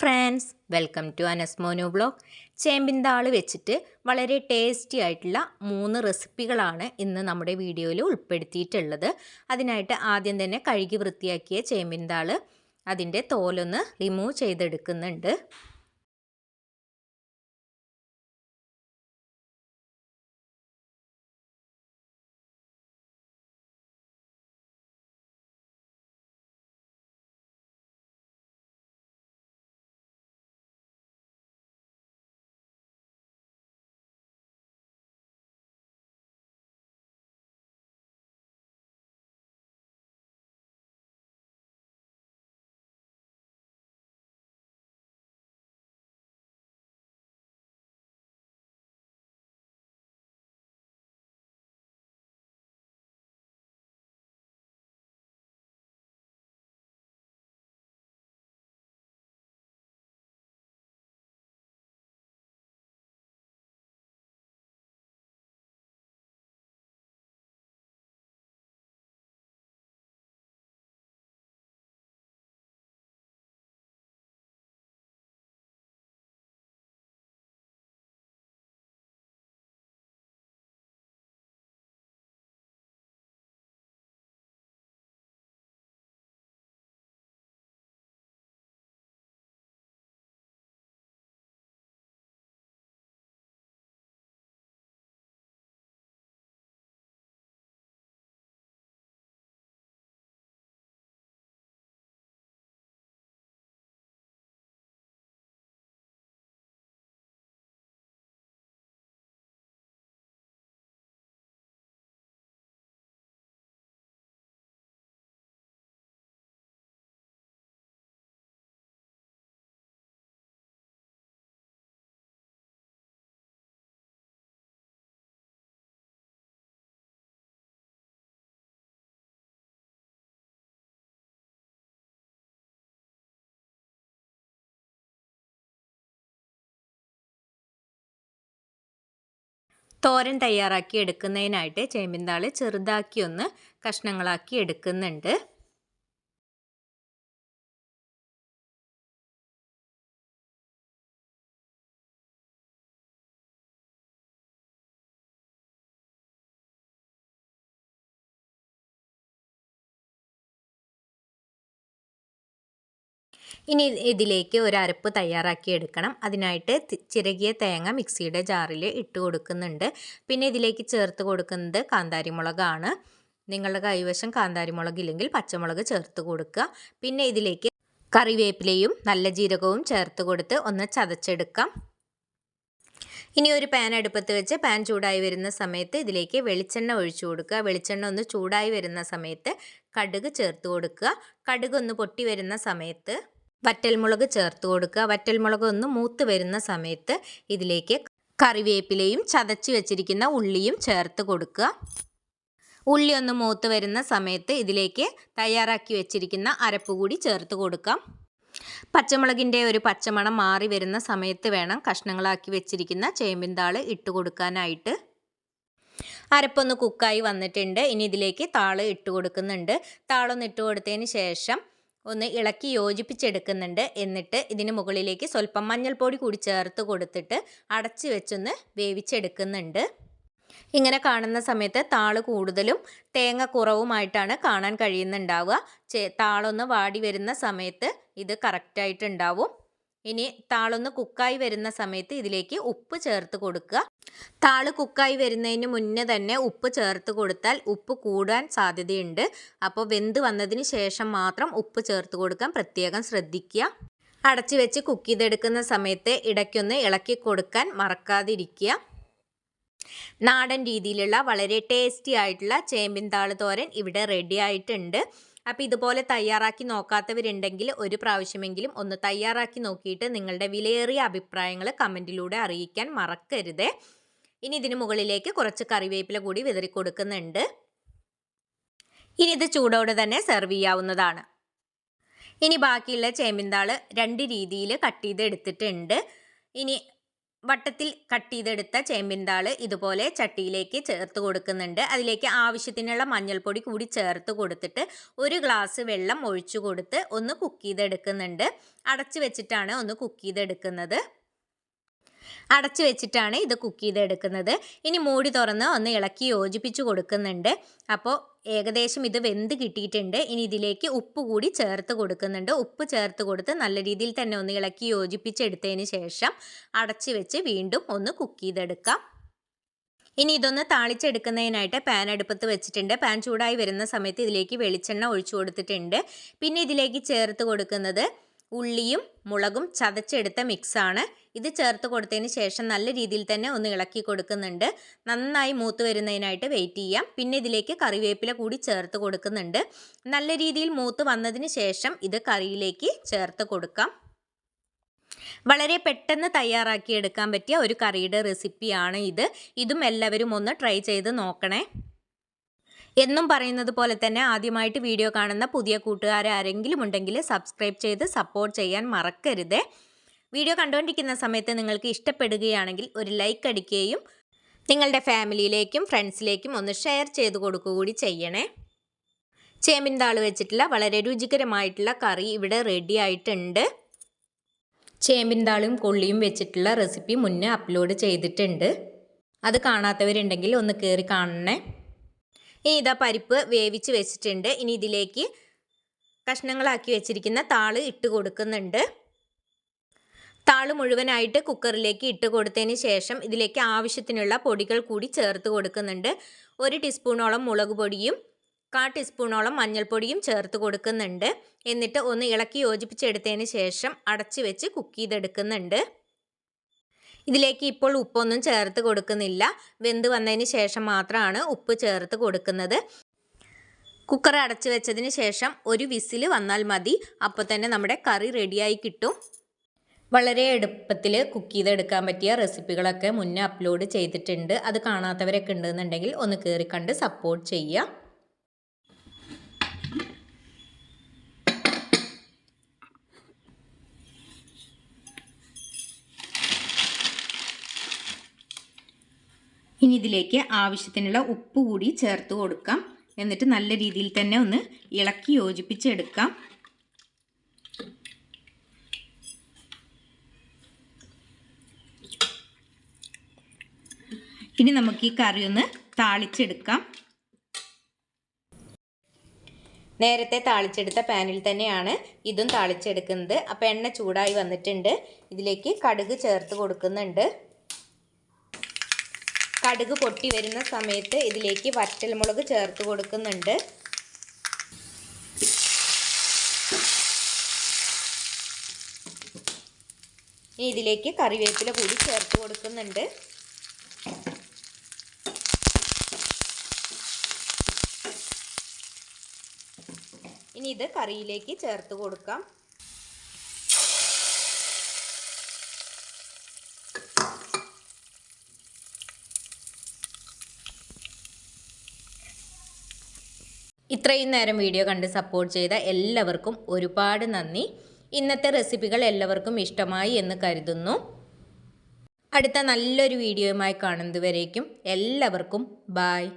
Friends welcome to അനസ്മോനു blog ചേമ്പിന്താൾ വെച്ചിട്ട് വളരെ ടേസ്റ്റി ആയിട്ടുള്ള മൂന്ന് റെസിപ്പികളാണ് ഇന്ന് നമ്മുടെ വീഡിയോയിൽ ഉൾപ്പെടുത്തിയിട്ടുള്ളത്. അതിനായിട്ട് ആദ്യം തന്നെ കഴുകി വൃത്തിയാക്കിയ ചേമ്പിന്താൾ അതിന്റെ തോലൊന്ന് റിമൂവ് ചെയ്തെടുക്കുന്നുണ്ട്. തോരൻ തയ്യാറാക്കി എടുക്കുന്നതിനായിട്ട് ചേമ്പിന്താൾ ചെറുതാക്കി ഒന്ന് കഷ്ണങ്ങളാക്കി എടുക്കുന്നുണ്ട്. ഇനി ഇതിലേക്ക് ഒരു അരപ്പ് തയ്യാറാക്കി എടുക്കണം. അതിനായിട്ട് ചിരകിയ തേങ്ങ മിക്സിയുടെ ജാറിൽ ഇട്ട് കൊടുക്കുന്നുണ്ട്. പിന്നെ ഇതിലേക്ക് ചേർത്ത് കൊടുക്കുന്നത് കാന്താരിമുളകാണ്. നിങ്ങളുടെ കൈവശം കാന്താരിമുളക് ഇല്ലെങ്കിൽ പച്ചമുളക് ചേർത്ത് കൊടുക്കുക. പിന്നെ ഇതിലേക്ക് കറിവേപ്പിലയും നല്ല ജീരകവും ചേർത്ത് കൊടുത്ത് ഒന്ന് ചതച്ചെടുക്കാം. ഇനി ഒരു പാൻ അടുപ്പത്ത് വെച്ച് പാൻ ചൂടായി വരുന്ന സമയത്ത് ഇതിലേക്ക് വെളിച്ചെണ്ണ ഒഴിച്ചു കൊടുക്കുക. വെളിച്ചെണ്ണ ഒന്ന് ചൂടായി വരുന്ന സമയത്ത് കടുക് ചേർത്ത് കൊടുക്കുക. കടുക് ഒന്ന് പൊട്ടി വരുന്ന സമയത്ത് വറ്റൽമുളക് ചേർത്ത് കൊടുക്കുക. വറ്റൽമുളക് ഒന്ന് മൂത്ത് വരുന്ന സമയത്ത് ഇതിലേക്ക് കറിവേപ്പിലയും ചതച്ച് വെച്ചിരിക്കുന്ന ഉള്ളിയും ചേർത്ത് കൊടുക്കുക. ഉള്ളി ഒന്ന് മൂത്ത് വരുന്ന സമയത്ത് ഇതിലേക്ക് തയ്യാറാക്കി വെച്ചിരിക്കുന്ന അരപ്പ് കൂടി ചേർത്ത് കൊടുക്കാം. പച്ചമുളകിന്റെ ഒരു പച്ചമണം മാറി വരുന്ന സമയത്ത് വേണം കഷ്ണങ്ങളാക്കി വെച്ചിരിക്കുന്ന ചേമ്പിൻതാൾ ഇട്ട് കൊടുക്കാനായിട്ട്. അരപ്പൊന്ന് കുക്കായി വന്നിട്ടുണ്ട്. ഇനി ഇതിലേക്ക് താൾ ഇട്ട് കൊടുക്കുന്നുണ്ട്. താളൊന്ന് ഇട്ട് കൊടുത്തതിന് ശേഷം ഒന്ന് ഇളക്കി യോജിപ്പിച്ചെടുക്കുന്നുണ്ട്. എന്നിട്ട് ഇതിന് മുകളിലേക്ക് സ്വല്പം മഞ്ഞൾപ്പൊടി കൂടി ചേർത്ത് കൊടുത്തിട്ട് അടച്ച് വെച്ചൊന്ന് വേവിച്ചെടുക്കുന്നുണ്ട്. ഇങ്ങനെ കാണുന്ന സമയത്ത് താൾ കൂടുതലും തേങ്ങ കുറവുമായിട്ടാണ് കാണാൻ കഴിയുന്നുണ്ടാവുക. താളൊന്ന് വാടി വരുന്ന സമയത്ത് ഇത് കറക്റ്റായിട്ടുണ്ടാവും. ഇനി താളൊന്ന് കുക്കായി വരുന്ന സമയത്ത് ഇതിലേക്ക് ഉപ്പ് ചേർത്ത് കൊടുക്കുക. താൾ കുക്കായി വരുന്നതിന് മുന്നേ തന്നെ ഉപ്പ് ചേർത്ത് കൊടുത്താൽ ഉപ്പ് കൂടാൻ സാധ്യതയുണ്ട്. അപ്പോൾ വെന്ത് വന്നതിന് ശേഷം മാത്രം ഉപ്പ് ചേർത്ത് കൊടുക്കാൻ പ്രത്യേകം ശ്രദ്ധിക്കുക. അടച്ചു വെച്ച് കുക്ക് ചെയ്തെടുക്കുന്ന സമയത്ത് ഇടയ്ക്കൊന്ന് ഇളക്കി കൊടുക്കാൻ മറക്കാതിരിക്കുക. നാടൻ രീതിയിലുള്ള വളരെ ടേസ്റ്റി ആയിട്ടുള്ള ചേമ്പിൻ താൾ തോരൻ ഇവിടെ റെഡി ആയിട്ടുണ്ട്. അപ്പോൾ ഇതുപോലെ തയ്യാറാക്കി നോക്കാത്തവരുണ്ടെങ്കിൽ ഒരു പ്രാവശ്യമെങ്കിലും ഒന്ന് തയ്യാറാക്കി നോക്കിയിട്ട് നിങ്ങളുടെ വിലയേറിയ അഭിപ്രായങ്ങൾ കമന്റിലൂടെ അറിയിക്കാൻ മറക്കരുത്. ഇനി ഇതിന് മുകളിലേക്ക് കുറച്ച് കറിവേപ്പില കൂടി വിതറി കൊടുക്കുന്നുണ്ട്. ഇനി ഇത് ചൂടോടെ തന്നെ സെർവ് ചെയ്യാവുന്നതാണ്. ഇനി ബാക്കിയുള്ള ചേമ്പിന്താൾ രണ്ട് രീതിയിൽ കട്ട് ചെയ്ത് എടുത്തിട്ടുണ്ട് ഇനി വട്ടത്തിൽ കട്ട് ചെയ്തെടുത്ത ചേമ്പിൻ താൾ ഇതുപോലെ ചട്ടിയിലേക്ക് ചേർത്ത് കൊടുക്കുന്നുണ്ട്. അതിലേക്ക് ആവശ്യത്തിനുള്ള മഞ്ഞൾപ്പൊടി കൂടി ചേർത്ത് കൊടുത്തിട്ട് ഒരു ഗ്ലാസ് വെള്ളം ഒഴിച്ചു കൊടുത്ത് ഒന്ന് കുക്ക് ചെയ്തെടുക്കുന്നുണ്ട്. അടച്ചു വെച്ചിട്ടാണ് ഒന്ന് കുക്ക് ചെയ്തെടുക്കുന്നത്. അടച്ചു വെച്ചിട്ടാണ് ഇത് കുക്ക് ചെയ്തെടുക്കുന്നത്. ഇനി മൂടി തുറന്ന് ഒന്ന് ഇളക്കി യോജിപ്പിച്ച് കൊടുക്കുന്നുണ്ട്. അപ്പോൾ ഏകദേശം ഇത് വെന്ത് കിട്ടിയിട്ടുണ്ട്. ഇനി ഇതിലേക്ക് ഉപ്പ് കൂടി ചേർത്ത് കൊടുക്കുന്നുണ്ട്. ഉപ്പ് ചേർത്ത് കൊടുത്ത് നല്ല രീതിയിൽ തന്നെ ഒന്ന് ഇളക്കി യോജിപ്പിച്ചെടുത്തതിന് ശേഷം അടച്ചു വെച്ച് വീണ്ടും ഒന്ന് കുക്ക് ചെയ്തെടുക്കാം. ഇനി ഇതൊന്ന് താളിച്ചെടുക്കുന്നതിനായിട്ട് പാൻ അടുപ്പത്ത് വെച്ചിട്ടുണ്ട്. പാൻ ചൂടായി വരുന്ന സമയത്ത് ഇതിലേക്ക് വെളിച്ചെണ്ണ ഒഴിച്ചു കൊടുത്തിട്ടുണ്ട്. പിന്നെ ഇതിലേക്ക് ചേർത്ത് കൊടുക്കുന്നത് ഉള്ളിയും മുളകും ചതച്ചെടുത്ത മിക്സാണ്. ഇത് ചേർത്ത് കൊടുത്തതിന് ശേഷം നല്ല രീതിയിൽ തന്നെ ഒന്ന് ഇളക്കി കൊടുക്കുന്നുണ്ട്. നന്നായി മൂത്ത് വരുന്നതിനായിട്ട് വെയിറ്റ് ചെയ്യാം. പിന്നെ ഇതിലേക്ക് കറിവേപ്പില കൂടി ചേർത്ത് കൊടുക്കുന്നുണ്ട്. നല്ല രീതിയിൽ മൂത്ത് വന്നതിന് ശേഷം ഇത് കറിയിലേക്ക് ചേർത്ത് കൊടുക്കാം. വളരെ പെട്ടെന്ന് തയ്യാറാക്കി എടുക്കാൻ പറ്റിയ ഒരു കറിയുടെ റെസിപ്പിയാണ് ഇത്. ഇതും എല്ലാവരും ഒന്ന് ട്രൈ ചെയ്ത് നോക്കണേ. എന്നും പറയുന്നത് പോലെ തന്നെ ആദ്യമായിട്ട് വീഡിയോ കാണുന്ന പുതിയ കൂട്ടുകാരെ ആരെങ്കിലും ഉണ്ടെങ്കിൽ സബ്സ്ക്രൈബ് ചെയ്ത് സപ്പോർട്ട് ചെയ്യാൻ മറക്കരുത്. വീഡിയോ കണ്ടുകൊണ്ടിരിക്കുന്ന സമയത്ത് നിങ്ങൾക്ക് ഇഷ്ടപ്പെടുകയാണെങ്കിൽ ഒരു ലൈക്ക് അടിക്കുകയും നിങ്ങളുടെ ഫാമിലിയിലേക്കും ഫ്രണ്ട്സിലേക്കും ഒന്ന് ഷെയർ ചെയ്ത് കൊടുക്കുക കൂടി ചെയ്യണേ. ചേമ്പിൻ താൾ വെച്ചിട്ടുള്ള വളരെ രുചികരമായിട്ടുള്ള കറി ഇവിടെ റെഡി ആയിട്ടുണ്ട്. ചേമ്പിൻ താളും കൊള്ളിയും വെച്ചിട്ടുള്ള റെസിപ്പി മുന്നേ അപ്ലോഡ് ചെയ്തിട്ടുണ്ട്. അത് കാണാത്തവരുണ്ടെങ്കിൽ ഒന്ന് കയറി കാണണേ. ഇനി ഇതാ പരിപ്പ് വേവിച്ച് വെച്ചിട്ടുണ്ട്. ഇനി ഇതിലേക്ക് കഷ്ണങ്ങളാക്കി വെച്ചിരിക്കുന്ന താൾ ഇട്ട് കൊടുക്കുന്നുണ്ട്. താൾ മുഴുവനായിട്ട് കുക്കറിലേക്ക് ഇട്ട് കൊടുത്തതിന് ശേഷം ഇതിലേക്ക് ആവശ്യത്തിനുള്ള പൊടികൾ കൂടി ചേർത്ത് കൊടുക്കുന്നുണ്ട്. ഒരു ടീസ്പൂണോളം മുളക് പൊടിയും കാ ടീസ്പൂണോളം മഞ്ഞൾപ്പൊടിയും ചേർത്ത് കൊടുക്കുന്നുണ്ട്. എന്നിട്ട് ഒന്ന് ഇളക്കി യോജിപ്പിച്ചെടുത്തതിന് ശേഷം അടച്ചു വെച്ച് കുക്ക് ചെയ്തെടുക്കുന്നുണ്ട്. ഇതിലേക്ക് ഇപ്പോൾ ഉപ്പൊന്നും ചേർത്ത് കൊടുക്കുന്നില്ല. വെന്ത് വന്നതിന് ശേഷം മാത്രമാണ് ഉപ്പ് ചേർത്ത് കൊടുക്കുന്നത്. കുക്കർ അടച്ചു വെച്ചതിന് ശേഷം ഒരു വിസിൽ വന്നാൽ മതി. അപ്പോൾ തന്നെ നമ്മുടെ കറി റെഡിയായി കിട്ടും. വളരെ എളുപ്പത്തിൽ കുക്ക് ചെയ്തെടുക്കാൻ പറ്റിയ റെസിപ്പികളൊക്കെ മുന്നേ അപ്ലോഡ് ചെയ്തിട്ടുണ്ട്. അത് കാണാത്തവരൊക്കെ ഉണ്ടെന്നുണ്ടെങ്കിൽ ഒന്ന് കയറി കണ്ട് സപ്പോർട്ട് ചെയ്യുക ഇനി ഇതിലേക്ക് ആവശ്യത്തിനുള്ള ഉപ്പ് കൂടി ചേർത്ത് കൊടുക്കാം. എന്നിട്ട് നല്ല രീതിയിൽ തന്നെ ഒന്ന് ഇളക്കി യോജിപ്പിച്ചെടുക്കാം. ഇനി നമുക്ക് ഈ കറി ഒന്ന് താളിച്ചെടുക്കാം. നേരത്തെ താളിച്ചെടുത്ത പാനിൽ തന്നെയാണ് ഇതും താളിച്ചെടുക്കുന്നത്. അപ്പോൾ എണ്ണ ചൂടായി വന്നിട്ടുണ്ട്. ഇതിലേക്ക് കടുക് ചേർത്ത് കൊടുക്കുന്നുണ്ട്. കടുക് പൊട്ടി വരുന്ന സമയത്ത് ഇതിലേക്ക് വറ്റൽമുളക് ചേർത്ത് കൊടുക്കുന്നുണ്ട്. ഇനി ഇതിലേക്ക് കറിവേപ്പില കൂടി ചേർത്ത് കൊടുക്കുന്നുണ്ട്. ഇനി ഇത് കറിയിലേക്ക് ചേർത്ത് കൊടുക്കാം. ഇത്രയും നേരം വീഡിയോ കണ്ട് സപ്പോർട്ട് ചെയ്ത എല്ലാവർക്കും ഒരുപാട് നന്ദി. ഇന്നത്തെ റെസിപ്പികൾ എല്ലാവർക്കും ഇഷ്ടമായി എന്ന് കരുതുന്നു. അടുത്ത നല്ലൊരു വീഡിയോയുമായി കാണുന്നതുവരേക്കും എല്ലാവർക്കും ബായ്